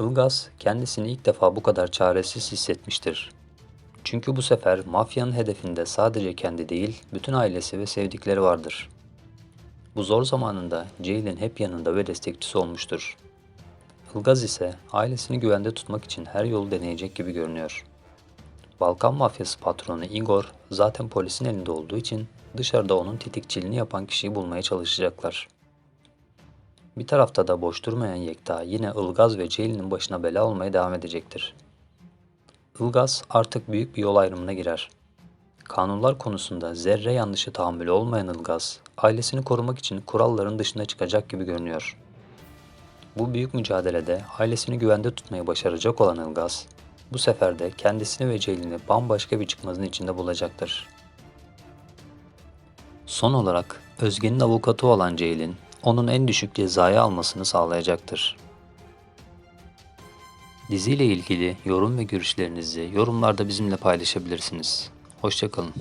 Ilgaz kendisini ilk defa bu kadar çaresiz hissetmiştir. Çünkü bu sefer mafyanın hedefinde sadece kendi değil, bütün ailesi ve sevdikleri vardır. Bu zor zamanında Jail'in hep yanında ve destekçisi olmuştur. Ilgaz ise ailesini güvende tutmak için her yolu deneyecek gibi görünüyor. Balkan mafyası patronu Igor zaten polisin elinde olduğu için dışarıda onun tetikçiliğini yapan kişiyi bulmaya çalışacaklar. Bir tarafta da boş durmayan Yekta yine Ilgaz ve Ceylin'in başına bela olmaya devam edecektir. Ilgaz artık büyük bir yol ayrımına girer. Kanunlar konusunda zerre yanlışı tahammülü olmayan Ilgaz, ailesini korumak için kuralların dışına çıkacak gibi görünüyor. Bu büyük mücadelede ailesini güvende tutmayı başaracak olan Ilgaz, bu sefer de kendisini ve Ceylin'i bambaşka bir çıkmazın içinde bulacaktır. Son olarak Özge'nin avukatı olan Ceylin, onun en düşük cezayı almasını sağlayacaktır. Diziyle ilgili yorum ve görüşlerinizi yorumlarda bizimle paylaşabilirsiniz. Hoşçakalın.